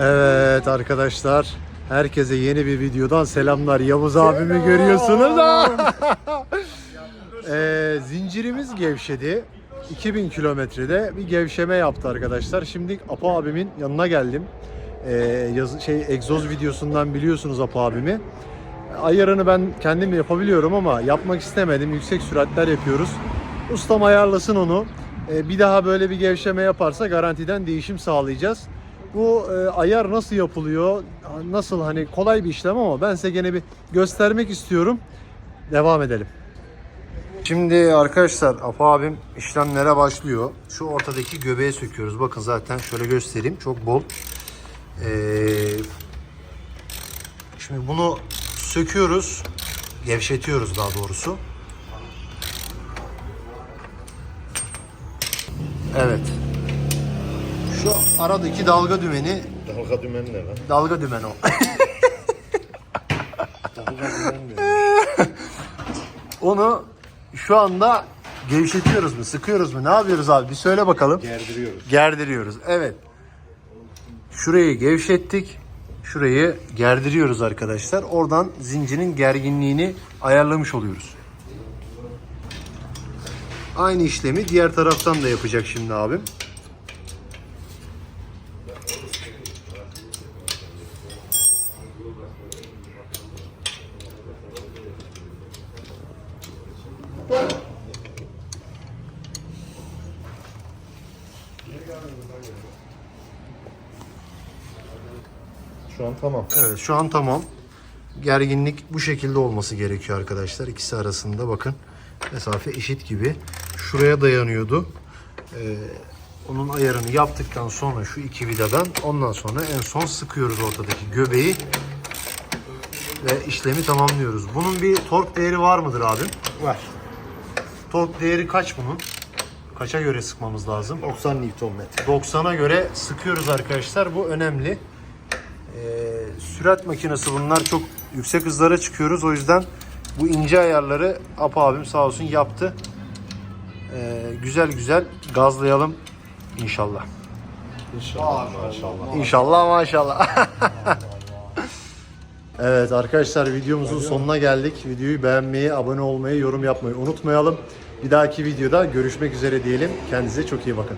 Evet arkadaşlar. Herkese yeni bir videodan selamlar. Yavuz abimi görüyorsunuz. Ee, zincirimiz gevşedi. 2000 kilometrede bir gevşeme yaptı arkadaşlar. Şimdi Apo abimin yanına geldim. Ee, yazı, şey egzoz videosundan biliyorsunuz Apo abimi. Ayarını ben kendim yapabiliyorum ama yapmak istemedim. Yüksek süratler yapıyoruz. Ustam ayarlasın onu. Ee, bir daha böyle bir gevşeme yaparsa garantiden değişim sağlayacağız. Bu e, ayar nasıl yapılıyor? Nasıl hani kolay bir işlem ama ben size gene bir göstermek istiyorum. Devam edelim. Şimdi arkadaşlar Apo abim işlemlere başlıyor. Şu ortadaki göbeğe söküyoruz. Bakın zaten şöyle göstereyim. Çok bol. Ee, şimdi bunu söküyoruz. Gevşetiyoruz daha doğrusu. Evet. Şu aradaki dalga dümeni Dalga dümen ne lan? dalga dümeni o. Dalga? Onu şu anda gevşetiyoruz mu, sıkıyoruz mu? Ne yapıyoruz abi? Bir söyle bakalım. Gerdiriyoruz. Gerdiriyoruz. Evet. Şurayı gevşettik. Şurayı gerdiriyoruz arkadaşlar. Oradan zincirin gerginliğini ayarlamış oluyoruz. Aynı işlemi diğer taraftan da yapacak şimdi abim. Şu an tamam. Evet şu an tamam. Gerginlik bu şekilde olması gerekiyor arkadaşlar. İkisi arasında bakın mesafe eşit gibi. Şuraya dayanıyordu. Ee, onun ayarını yaptıktan sonra şu iki vidadan ondan sonra en son sıkıyoruz ortadaki göbeği ve işlemi tamamlıyoruz. Bunun bir tork değeri var mıdır abim? Var. Tork değeri kaç bunun? Kaça göre sıkmamız lazım? 90 Nm. 90'a göre sıkıyoruz arkadaşlar. Bu önemli. Ee, sürat makinesi bunlar çok yüksek hızlara çıkıyoruz. O yüzden bu ince ayarları Apo abim sağ olsun yaptı. Ee, güzel güzel gazlayalım inşallah. İnşallah maşallah. İnşallah maşallah. evet arkadaşlar videomuzun sonuna geldik. Videoyu beğenmeyi, abone olmayı, yorum yapmayı unutmayalım. Bir dahaki videoda görüşmek üzere diyelim. Kendinize çok iyi bakın.